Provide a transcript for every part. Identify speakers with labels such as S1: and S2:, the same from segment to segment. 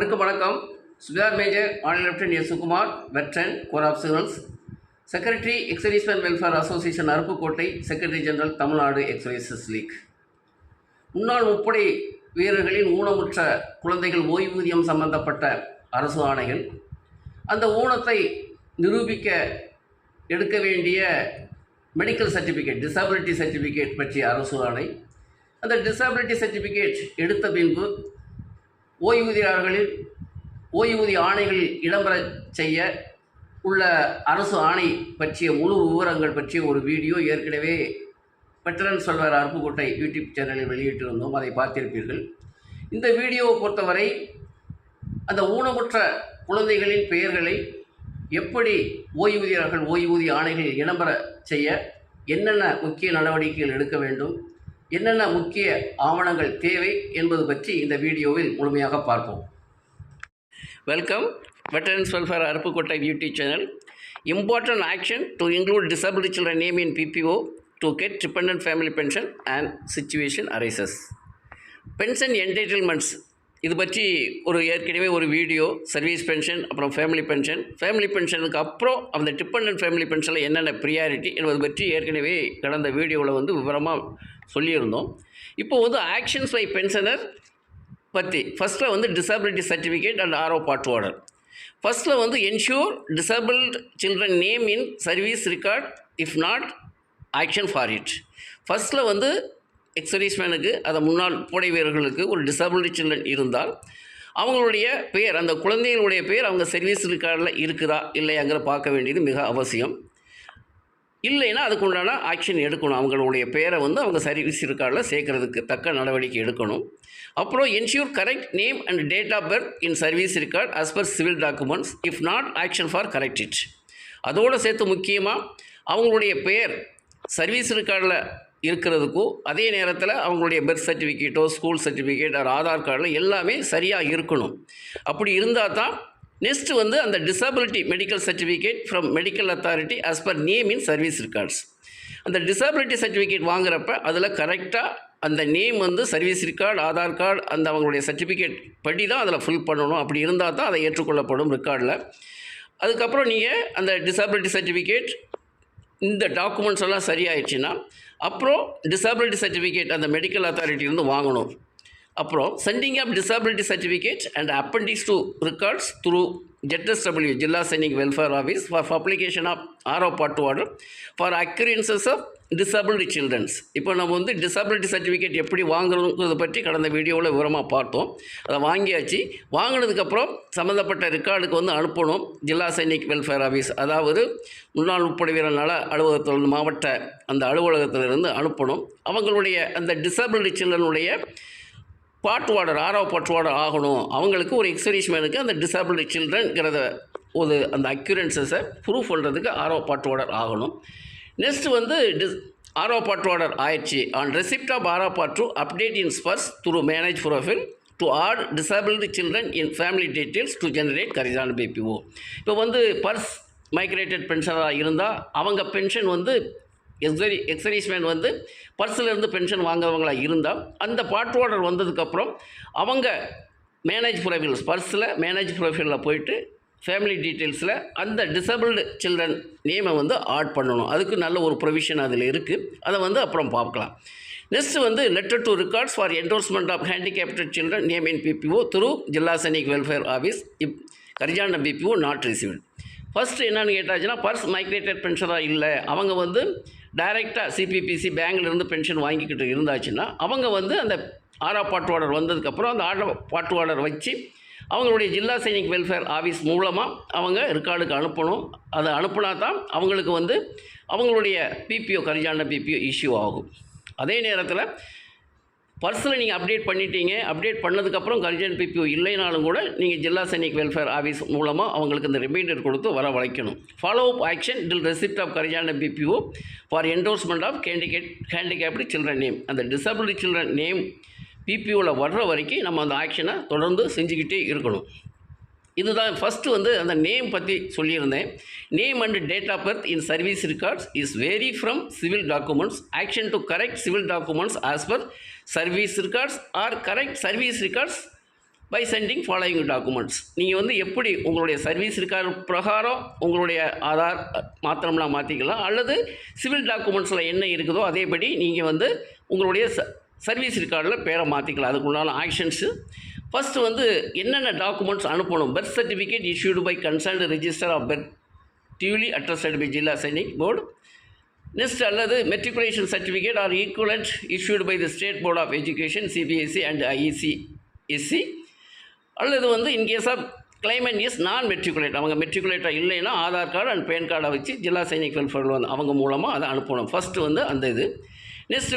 S1: அனைவருக்கும் வணக்கம். சுகார் major ஆனல் lieutenant S Sukumar veteran corps of signals secretary ex servicemen welfare association Aruppukottai secretary general Tamil Nadu ex services league. முன்னாள் முப்படை வீரர்களின் ஊனமுற்ற குழந்தைகள் ஓய்வூதியம் சம்பந்தப்பட்ட அரசு ஆணைகள். அந்த ஊனத்தை நிரூபிக்க எடுக்க வேண்டிய மெடிக்கல் சர்டிஃபிகேட் டிசபிலிட்டி சர்டிஃபிகேட் பற்றிய அரசு ஆணை. அந்த டிசபிலிட்டி சர்டிஃபிகேட் எடுத்த பின்பு ஓய்வூதியாளர்களில் ஓய்வூதிய ஆணைகளில் இடம்பெற செய்ய உள்ள அரசு ஆணை பற்றிய முழு விவரங்கள் பற்றிய ஒரு வீடியோ ஏற்கனவே வெட்டரன் சொல்வர் அருப்புக்கோட்டை யூடியூப் சேனலில் வெளியிட்டிருந்தோம் அதை பார்த்திருப்பீர்கள். இந்த வீடியோவை பொறுத்தவரை அந்த ஊனமுற்ற குழந்தைகளின் பெயர்களை எப்படி ஓய்வூதியர்கள் ஓய்வூதிய ஆணைகளில் இடம்பெற செய்ய என்னென்ன முக்கிய நடவடிக்கைகள் எடுக்க வேண்டும் என்னென்ன முக்கிய ஆவணங்கள் தேவை என்பது பற்றி இந்த வீடியோவில் முழுமையாக பார்ப்போம். Welcome veterans welfare Aruppukottai YouTube channel important action to include disable children name in PPO to get dependent family pension and situation arises pension entitlements இது பற்றி ஒரு ஏற்கனவே ஒரு வீடியோ சர்வீஸ் பென்ஷன் அப்புறம் ஃபேமிலி பென்ஷன் ஃபேமிலி பென்ஷனுக்கு அப்புறம் அந்த dependent family பென்ஷனில் என்னென்ன ப்ரியாரிட்டி என்பது பற்றி ஏற்கனவே கடந்த வீடியோவில் வந்து விவரமாக சொல்லியிருந்தோம். இப்போ வந்து ஆக்ஷன்ஸ் பை பென்ஷனர் பற்றி ஃபஸ்ட்டில் வந்து disability certificate and RO part order ஃபஸ்ட்டில் வந்து ensure disabled children name in service record if not action for it ஃபஸ்ட்டில் வந்து எக்ஸர்வீஸ்மேனுக்கு அதை முன்னாள் புடை வீரர்களுக்கு ஒரு டிசபிலிட்டி சில்ட்ரன் இருந்தால் அவங்களுடைய பேர் அந்த குழந்தைகளுடைய பேர் அவங்க சர்வீஸ் ரெக்கார்டில் இருக்குதா இல்லையாங்கிற பார்க்க வேண்டியது மிக அவசியம். இல்லைன்னா அதுக்கு உண்டான ஆக்ஷன் எடுக்கணும். அவங்களுடைய பேரை வந்து அவங்க சர்வீஸ் ரெக்கார்டில் சேர்க்கறதுக்கு தக்க நடவடிக்கை எடுக்கணும். அப்புறம் ensure correct name and date of birth in service record as per civil documents if not action for correct it அதோடு சேர்த்து முக்கியமாக அவங்களுடைய பெயர் சர்வீஸ் ரெக்கார்டில் இருக்கிறதுக்கும் அதே நேரத்தில் அவங்களுடைய பர்த் சர்டிஃபிகேட்டோ ஸ்கூல் சர்டிஃபிகேட் ஆர் ஆதார் கார்டில் எல்லாமே சரியாக இருக்கணும். அப்படி இருந்தால் தான் நெக்ஸ்ட்டு வந்து அந்த disability medical certificate from medical authority as per name in service records அந்த டிசபிலிட்டி சர்டிஃபிகேட் வாங்குறப்ப அதில் கரெக்டாக அந்த நேம் வந்து சர்வீஸ் ரெக்கார்டு ஆதார் கார்டு அந்த அவங்களுடைய சர்டிஃபிகேட் படி தான் அதில் ஃபில் பண்ணணும். அப்படி இருந்தால் தான் அதை ஏற்றுக்கொள்ளப்படும் ரெக்கார்டில் அதுக்கப்புறம் நீங்கள் அந்த டிசபிலிட்டி சர்டிஃபிகேட் இந்த டாக்குமெண்ட்ஸ் எல்லாம் சரியாயிடுச்சுன்னா அப்புறம் டிசபிலிட்டி சர்டிஃபிகேட் அந்த மெடிக்கல் அத்தாரிட்டிலேருந்து வாங்கணும். அப்புறம் sending of disability certificate and appendix to records through ZSW Zila Sainik welfare office for publication of RO part order for occurrences of disabled childrens இப்போ நம்ம வந்து டிசபிலிட்டி சர்டிஃபிகேட் எப்படி வாங்குறதுங்கிறத பற்றி கடந்த வீடியோவில் விவரமாக பார்த்தோம். அதை வாங்கியாச்சு. வாங்கினதுக்கப்புறம் சம்மந்தப்பட்ட ரெக்கார்டுக்கு வந்து அனுப்பணும் ஜில்லா சைனிக் வெல்ஃபேர் ஆஃபீஸ் அதாவது முன்னாள் உட்படை வீரர் நல அலுவலகத்தில் மாவட்ட அந்த அலுவலகத்திலிருந்து அனுப்பணும். அவங்களுடைய அந்த டிசபிலிட்டி சில்ட்ரனுடைய பாட்டு வார்டர் ஆரோ பாட்டு ஆகணும். அவங்களுக்கு ஒரு எக்ஸரிஷ்மேனுக்கு அந்த டிசபிலிட்டி சில்ட்ரன்கிறத ஒரு அந்த அக்யூரன்சஸை ப்ரூவ் பண்ணுறதுக்கு ஆறாவது பாட்டு ஆகணும். நெக்ஸ்ட்டு வந்து டிஸ் ஆரோ பாட்டு ஆயிடுச்சு. On receipt of RO part update in Sparsh through manage profile to add disabled children in family details to generate கரிசான் PPO இப்போ வந்து பர்ஸ் மைக்ரேட்டட் பென்ஷனராக இருந்தால் அவங்க பென்ஷன் வந்து எக்ஸரி எக்ஸரிஸ்மேன் வந்து பர்ஸ்லேருந்து பென்ஷன் வாங்குறவங்களாக இருந்தால் அந்த பாட் ஆர்டர் வந்ததுக்கப்புறம் அவங்க மேனேஜ் ப்ரொஃபைல் பர்ஸில் மேனேஜ் ப்ரொஃபைலில் போயிட்டு ஃபேமிலி டீட்டெயில்ஸில் அந்த டிசபிள்டு சில்ட்ரன் நேமை வந்து ஆட் பண்ணணும். அதுக்கு நல்ல ஒரு ப்ரொவிஷன் அதில் இருக்குது அதை வந்து அப்புறம் பார்க்கலாம். நெக்ஸ்ட் வந்து letter to records for endorsement of handicapped children name in PPO through Zila Sainik welfare office if கரிஜாண்டம் PPO not received first என்னென்னு கேட்டாச்சுன்னா பர்ஸ் மைக்ரேட்டட் பென்ஷனாக இல்லை. அவங்க வந்து டைரெக்டாக சிபிபிசி பேங்க்லேருந்து பென்ஷன் வாங்கிக்கிட்டு இருந்தாச்சுன்னா அவங்க வந்து அந்த ஆரா பாட்டுவாளர் வந்ததுக்கப்புறம் அந்த ஆர்டர் பாட்டுவாளர் வச்சு அவங்களுடைய ஜில்லா சைனிக் வெல்ஃபேர் ஆஃபீஸ் மூலமாக அவங்க ரெக்கார்டுக்கு அனுப்பணும். அதை அனுப்புனா தான் அவங்களுக்கு வந்து அவங்களுடைய பிபிஓ கரிஜாண்ட பிபிஓ இஷ்யூ ஆகும். அதே நேரத்தில் பர்ஸில் நீங்கள் அப்டேட் பண்ணிட்டீங்க அப்டேட் பண்ணதுக்கப்புறம் கர்ஜன் பிபிஓ இல்லைனாலும் கூட நீங்கள் ஜில்லா சைனிக் வெல்ஃபேர் ஆஃபீஸ் மூலமாக அவங்களுக்கு இந்த ரிமைண்டர் கொடுத்து வர வளைக்கணும். Follow up action till receipt of கரிஜான PPO for endorsement of candidate handicapped children name அந்த டிசபிலிட்டி சில்ட்ரன் நேம் பிபிஓவில் வர்ற வரைக்கும் நம்ம அந்த ஆக்ஷனை தொடர்ந்து செஞ்சுக்கிட்டே இருக்கணும். இதுதான் ஃபஸ்ட்டு வந்து அந்த நேம் பற்றி சொல்லியிருந்தேன். Name and date of birth in service records is vary from civil documents action to correct civil documents as per service records or correct service records by sending following documents நீங்கள் வந்து எப்படி உங்களுடைய service இருக்கார் பிரகாரம் உங்களுடைய ஆதார் மாத்திரம்லாம் மாற்றிக்கலாம் அல்லது civil டாக்குமெண்ட்ஸில் என்ன இருக்குதோ அதேபடி நீங்கள் வந்து உங்களுடைய ச சர்வீஸ் ரெக்கார்டில் பேரை மாற்றிக்கலாம் அதுக்குண்டான ஆக்ஷன்ஸு. ஃபஸ்ட்டு வந்து என்னென்ன டாக்குமெண்ட்ஸ் அனுப்பணும்? Birth certificate issued by concerned register of birth duly attested by Zila Sainik Board next அல்லது matriculation certificate or equivalent issued by the state board of education CBSE and ICSE அல்லது வந்து in case of climate is நான் மெட்ரிகுலேட் அவங்க மெட்ரிகுலேட்டாக இல்லைன்னா Aadhaar card and pan கார்டை வச்சு ஜில்லா Sainik welfare வந்து அவங்க மூலமாக அதை அனுப்பணும். ஃபஸ்ட்டு வந்து அந்த இது. நெக்ஸ்ட்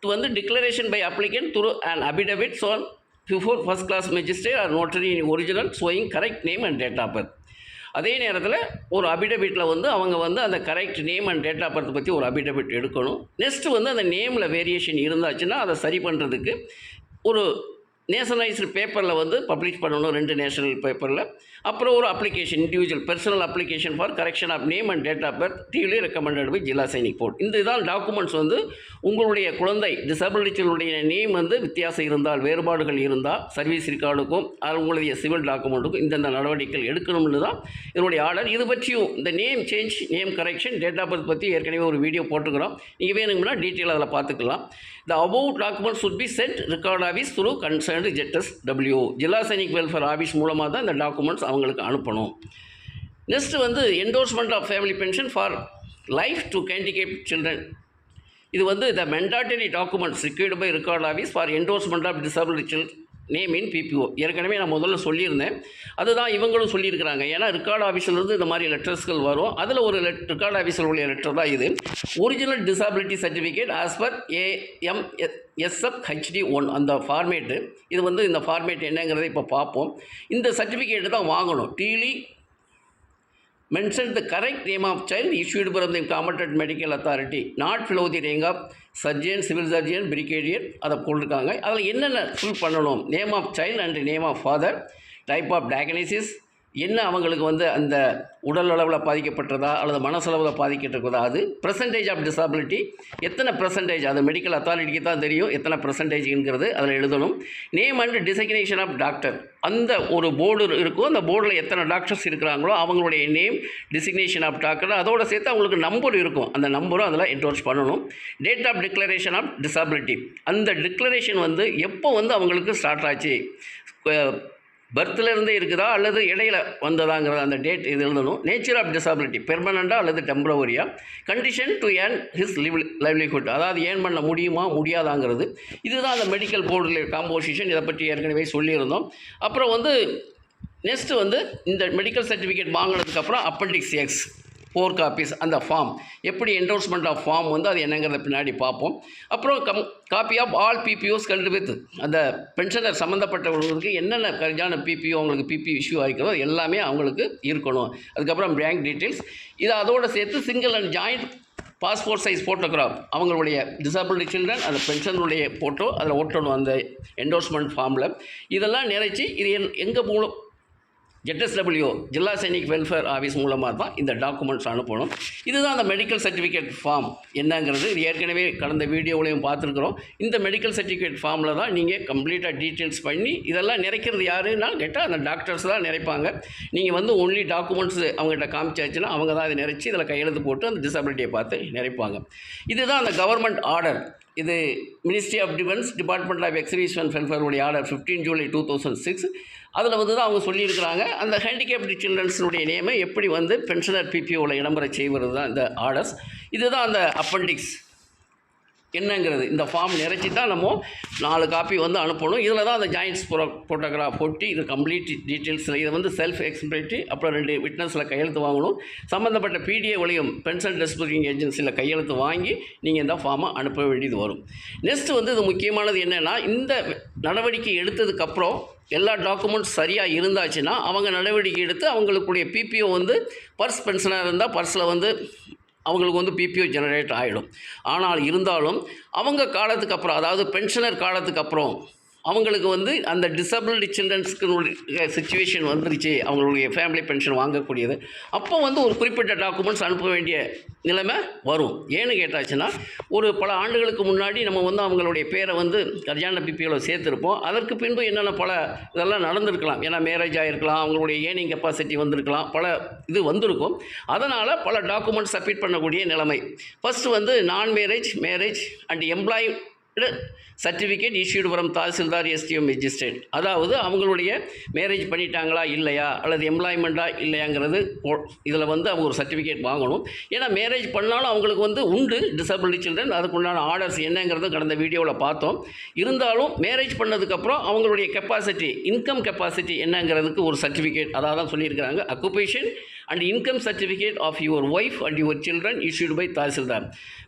S1: வந்து declaration by applicant through and affidavit sworn before first class magistrate or notary in original showing correct name and date of birth அதே நேரத்தில் ஒரு அபிடபிட்டில் வந்து அவங்க வந்து அந்த correct name and date of birth பற்றி ஒரு அபிடபிட் எடுக்கணும். நெக்ஸ்ட்டு வந்து அந்த நேமில் வேரியேஷன் இருந்தாச்சுன்னா அதை சரி பண்ணுறதுக்கு ஒரு நேஷனலைஸ்டு பேப்பரில் வந்து பப்ளிஷ் பண்ணணும் ரெண்டு நேஷனல் பேப்பரில். அப்புறம் ஒரு application individual personal application for correction of name and date of birth duly recommended by Zila Sainik Board இந்த இதான் டாக்குமெண்ட்ஸ் வந்து உங்களுடைய குழந்தை டிசபிலிட்டிகளுடைய நேம் வந்து வித்தியாசம் இருந்தால் வேறுபாடுகள் இருந்தால் சர்வீஸ் ரெக்கார்டுக்கும் அது உங்களுடைய சிவில் டாக்குமெண்ட்டுக்கும் இந்தந்த நடவடிக்கைகள் எடுக்கணும்னு தான் என்னுடைய ஆர்டர் இது பற்றியும் இந்த name change name correction date of birth பற்றி ஏற்கனவே ஒரு வீடியோ போட்டுக்கிறோம் நீங்கள் வேணுங்கன்னா டீட்டெயில் அதில் பார்த்துக்கலாம். The above document should be sent record office through concerned ZS W Zila Sainik Welfare Office மூலமாக தான் இந்த டாக்குமெண்ட்ஸ் அவங்களுக்கு அனுப்பணும். நெக்ஸ்ட்டு வந்து endorsement of family pension for life to handicapped children இது வந்து the mandatory documents required by record office for endorsement of disable children name in PPO ஏற்கனவே நான் முதல்ல சொல்லியிருந்தேன். அதுதான் இவங்களும் சொல்லியிருக்கிறாங்க. ஏன்னா ரெக்கார்ட் ஆஃபீஸ்லேருந்து இந்த மாதிரி லெட்டர்ஸ்கள் வரும். அதில் ஒரு லெட் ரெக்கார்ட் ஆஃபீஸில் உள்ள லெட்டர் தான் இது. Original disability certificate as per AM SF HT one அந்த ஃபார்மேட்டு இது வந்து இந்த ஃபார்மேட் என்னங்கிறதை இப்போ பார்ப்போம். இந்த சர்டிஃபிகேட்டு தான் வாங்கணும். Duly mention the correct name of child issued from the competent medical authority not below the rank of surgeon civil surgeon brigadier அதை போட்டிருக்காங்க அதில் என்னென்ன ஃபில் பண்ணணும்? Name of child and name of father type of diagnosis என்ன அவங்களுக்கு வந்து அந்த உடல் அளவில் பாதிக்கப்பட்டதா அல்லது மனசளவில் பாதிக்கப்பட்டிருக்கிறதா அது பர்சன்டேஜ் ஆஃப் டிசபிலிட்டி எத்தனை பர்சன்டேஜ் அது மெடிக்கல் அத்தாரிட்டிக்கு தான் தெரியும். எத்தனை பர்சன்டேஜ்ங்கிறது அதில் எழுதணும். Name and designation of doctor அந்த ஒரு போர்டு இருக்கும் அந்த போர்டில் எத்தனை டாக்டர்ஸ் இருக்கிறாங்களோ அவங்களுடைய நேம் டிசிக்னேஷன் ஆஃப் டாக்டர் அதோட சேர்த்து அவங்களுக்கு நம்பர் இருக்கும். அந்த நம்பரும் அதில் என்டோர்ஸ் பண்ணணும். Date of declaration of disability அந்த டிக்ளரேஷன் வந்து எப்போ வந்து அவங்களுக்கு ஸ்டார்ட் ஆச்சு? பர்த்லேருந்தே இருக்குதா அல்லது இடையில வந்ததாங்கிறத அந்த டேட் இது எழுதணும். நேச்சர் ஆஃப் டிசபிலிட்டி பெர்மனண்ட்டாக அல்லது டெம்பரவரியாக condition to earn his live livelihood அதாவது ஏர்ன் பண்ண முடியுமா முடியாதாங்கிறது. இதுதான் அந்த மெடிக்கல் போர்டில் காம்போசிஷன் இதை பற்றி ஏற்கனவே சொல்லியிருந்தோம். அப்புறம் வந்து நெக்ஸ்ட்டு வந்து இந்த மெடிக்கல் சர்டிஃபிகேட் வாங்கினதுக்கப்புறம் அப்பண்டிக்ஸ் எக்ஸ் ஃபோர் காப்பீஸ் அந்த ஃபார்ம் எப்படி என்டோர்ஸ்மெண்ட் ஆஃப் ஃபார்ம் வந்து அது என்னங்கிறத பின்னாடி பார்ப்போம். அப்புறம் cum copy of all PPOs called with அந்த பென்ஷனர் சம்மந்தப்பட்டவர்களுக்கு என்னென்ன கரெக்டான பிபிஓ அவங்களுக்கு பிபி இஷ்யூ ஆகிக்கிறதோ எல்லாமே அவங்களுக்கு இருக்கணும். அதுக்கப்புறம் பேங்க் டீட்டெயில்ஸ் இது அதோடு சேர்த்து single and joint passport size photograph அவங்களுடைய டிசபிலிட்டி சில்ட்ரன் அந்த பென்ஷனுடைய ஃபோட்டோ அதில் ஒட்டணும் அந்த என்டோர்ஸ்மெண்ட் ஃபார்மில் இதெல்லாம் நிறைச்சி இது என் எங்கள் மூலம் ZSW Zila Sainik Welfare Office மூலமாக தான் இந்த டாக்குமெண்ட்ஸ் அனுப்பணும். இதுதான் அந்த மெடிக்கல் சர்டிஃபிகேட் ஃபார்ம் என்னங்கிறது இது ஏற்கனவே கடந்த வீடியோவிலையும் பார்த்துருக்குறோம். இந்த மெடிக்கல் சர்டிஃபிகேட் ஃபார்மில் தான் நீங்கள் கம்ப்ளீட்டாக டீட்டெயில்ஸ் பண்ணி இதெல்லாம் நிறைக்கிறது யாருன்னா கேட்டால் அந்த டாக்டர்ஸ் தான் நிறைப்பாங்க. நீங்கள் வந்து ஒன்லி டாக்குமெண்ட்ஸ் அவங்ககிட்ட காமிச்சாச்சுன்னா அவங்க தான் இதை நிறைச்சி இதில் கையெழுத்து போட்டு அந்த டிசபிலிட்டியை பார்த்து நிறைப்பாங்க. இதுதான் அந்த கவர்மெண்ட் ஆர்டர் இது ministry of defence department of exhibition வெல்ஃபேருடைய order fifteen July two thousand six அதில் வந்து தான் அவங்க சொல்லியிருக்கிறாங்க. அந்த ஹேண்டிகேப்டு சில்ட்ரன்ஸினுடைய நேமை எப்படி வந்து பென்ஷனர் பிபிஓவில் இடம்பெற செய்வது தான் இந்த ஆர்டர்ஸ் இதுதான் அந்த அப்பண்டிக்ஸ் என்னங்கிறது? இந்த ஃபார்ம் நிறைச்சி தான் நம்ம நாலு காப்பி வந்து அனுப்பணும். இதில் தான் அந்த ஜாயின்ட்ஸ் ஃபோட்டோ ஃபோட்டோகிராஃப் ஒட்டி இது கம்ப்ளீட் டீட்டெயில்ஸில் இதை வந்து செல்ஃப் எக்ஸ்பிரேட்டி அப்புறம் ரெண்டு விட்னஸில் கையெழுத்து வாங்கணும். சம்மந்தப்பட்ட பிடிஏ வழியும் பென்ஷன் டிஸ்பூரிங் ஏஜென்சியில் கையெழுத்து வாங்கி நீங்கள் இந்த ஃபார்மை அனுப்ப வேண்டியது வரும். நெக்ஸ்ட் வந்து இது முக்கியமானது என்னென்னா இந்த நடவடிக்கை எடுத்ததுக்கப்புறம் எல்லா டாக்குமெண்ட்ஸ் சரியாக இருந்தாச்சுன்னா அவங்க நடவடிக்கை எடுத்து அவங்களுக்குடைய பிபிஓ வந்து பர்ஸ் பென்ஷனாக இருந்தால் பர்ஸில் வந்து அவங்களுக்கு வந்து பிபிஓ ஜெனரேட் ஆகிடும் ஆனால் இருந்தாலும் அவங்க காலத்துக்கு அப்புறம் அதாவது பென்ஷனர் காலத்துக்கு அப்புறம் அவங்களுக்கு வந்து அந்த டிசபிலிட்டி சில்ட்ரன்ஸ்க்கு சுச்சுவேஷன் வந்துருச்சு. அவங்களுடைய ஃபேமிலி பென்ஷன் வாங்கக்கூடியது. அப்போ வந்து ஒரு குறிப்பிட்ட டாக்குமெண்ட்ஸ் அனுப்ப வேண்டிய நிலைமை வரும். ஏன்னு கேட்டாச்சுன்னா ஒரு பல ஆண்டுகளுக்கு முன்னாடி நம்ம வந்து அவங்களுடைய பேரை வந்து கல்யாண பிபியில் சேர்த்துருப்போம். அதற்கு பின்பு என்னென்ன பல இதெல்லாம் நடந்திருக்கலாம். ஏன்னா மேரேஜ் ஆகிருக்கலாம் அவங்களுடைய ஏர்னிங் கெப்பாசிட்டி வந்திருக்கலாம் பல இது வந்திருக்கும். அதனால் பல டாக்குமெண்ட்ஸ் சப்மிட் பண்ணக்கூடிய நிலைமை. ஃபஸ்ட்டு வந்து நான் marriage marriage and employee certificate issued from tahsildar SDM magistrate அதாவது அவங்களுடைய மேரேஜ் பண்ணிட்டாங்களா இல்லையா? அல்லது எம்ப்ளாய்மெண்ட்டா இல்லையாங்கிறது இதில் வந்து அவங்க ஒரு சர்டிஃபிகேட் வாங்கணும். ஏன்னா மேரேஜ் பண்ணாலும் அவங்களுக்கு வந்து உண்டு டிசபிலிட்டி சில்ட்ரன் அதுக்குண்டான ஆர்டர்ஸ் என்னங்கிறது கடந்த வீடியோவில் பார்த்தோம். இருந்தாலும் மேரேஜ் பண்ணதுக்கப்புறம் அவங்களுடைய கெப்பாசிட்டி இன்கம் கெப்பாசிட்டி என்னங்கிறதுக்கு ஒரு சர்டிஃபிகேட் அதாவது தான் சொல்லியிருக்கிறாங்க. Occupation and income certificate of your wife and your children issued by tahsildar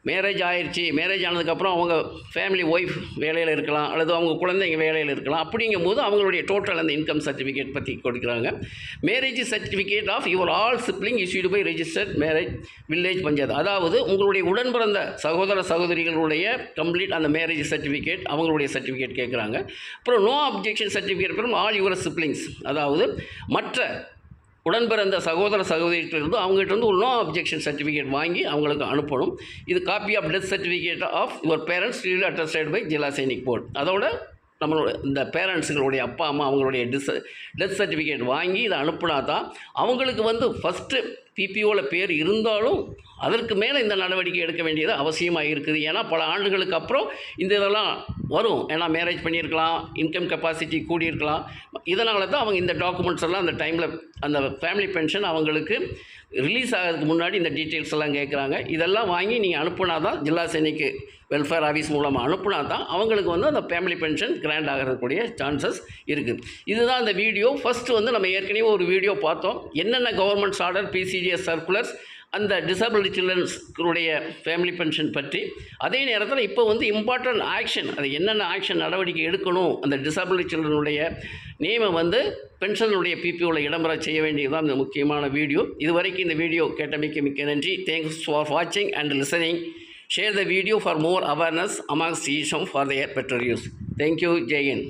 S1: marriage ஆயிடுச்சு மேரேஜ் ஆனதுக்கப்புறம் அவங்க ஃபேமிலி ஒய்ஃப் வேலையில் இருக்கலாம். அல்லது அவங்க குழந்தைங்க வேலையில் இருக்கலாம். அப்படிங்கும்போது அவங்களுடைய டோட்டல் அந்த இன்கம் சர்டிஃபிகேட் பற்றி கொடுக்குறாங்க. Marriage certificate of your all sibling issued by registered marriage village panchayat. அதாவது உங்களுடைய உடன் பிறந்த சகோதர சகோதரிகளுடைய கம்ப்ளீட் அந்த மேரேஜ் சர்டிஃபிகேட் அவங்களுடைய சர்டிஃபிகேட் கேட்குறாங்க. அப்புறம் நோ அப்ஜெக்ஷன் சர்டிஃபிகேட் அப்புறம் ஆல் யுவர் சிப்ளிங்ஸ் அதாவது மற்ற உடன் பிறந்த சகோதர சகோதரிகிட்ட அவங்ககிட்ட வந்து ஒரு நோ அப்ஜெக்ஷன் சர்டிஃபிகேட் வாங்கி அவங்களுக்கு அனுப்பணும். இது copy of death certificate of your parents real attested by Zila Sainik Board அதோட நம்மளோட இந்த பேரண்ட்ஸுங்களுடைய அப்பா அம்மா அவங்களுடைய டிஸ் டெத் சர்டிஃபிகேட் வாங்கி இதை அனுப்புனா தான் அவங்களுக்கு வந்து ஃபஸ்ட்டு பிபிஓவில் பேர் இருந்தாலும் அதற்கு மேலே இந்த நடவடிக்கை எடுக்க வேண்டியது அவசியமாக இருக்குது. ஏன்னா பல ஆண்டுகளுக்கு அப்புறம் இந்த இதெல்லாம் வரும். ஏன்னா மேரேஜ் பண்ணியிருக்கலாம் இன்கம் கெப்பாசிட்டி கூடியிருக்கலாம். இதனால தான் அவங்க இந்த டாக்குமெண்ட்ஸ் எல்லாம் அந்த டைமில் அந்த ஃபேமிலி பென்ஷன் அவங்களுக்கு ரிலீஸ் ஆகிறதுக்கு முன்னாடி இந்த டீட்டெயில்ஸ் எல்லாம் கேட்குறாங்க. இதெல்லாம் வாங்கி நீங்கள் அனுப்புனா தான் ஜில்லா சேனைக்கு வெல்ஃபேர் ஆஃபீஸ் மூலமாக அனுப்புனா தான் அவங்களுக்கு வந்து அந்த ஃபேமிலி பென்ஷன் கிராண்ட் ஆகிறதுக்கூடிய சான்சஸ் இருக்குது இதுதான் அந்த வீடியோ ஃபஸ்ட்டு வந்து நம்ம ஏற்கனவே ஒரு வீடியோ பார்த்தோம். என்னென்ன கவர்மெண்ட்ஸ் ஆர்டர் பிசிடிஎஸ் சர்க்குலர்ஸ் அந்த டிசபிலிட்டி சில்ட்ரன்ஸ்களுடைய ஃபேமிலி பென்ஷன் பற்றி. அதே நேரத்தில் இப்போ வந்து இம்பார்ட்டன்ட் ஆக்ஷன் அது என்னென்ன ஆக்ஷன் நடவடிக்கை எடுக்கணும் அந்த டிசபிலிட்டி சில்ட்ரனுடைய நேமை வந்து பென்ஷனுடைய பிபிஓவில் இடம்பெற செய்ய வேண்டியதுதான் இந்த முக்கியமான வீடியோ இதுவரைக்கும் இந்த வீடியோ கேட்டமைக்கு மிக்க நன்றி. தேங்க்ஸ் ஃபார் வாட்சிங் and listening share the video for more awareness amongst ESM for their better use thank you Jain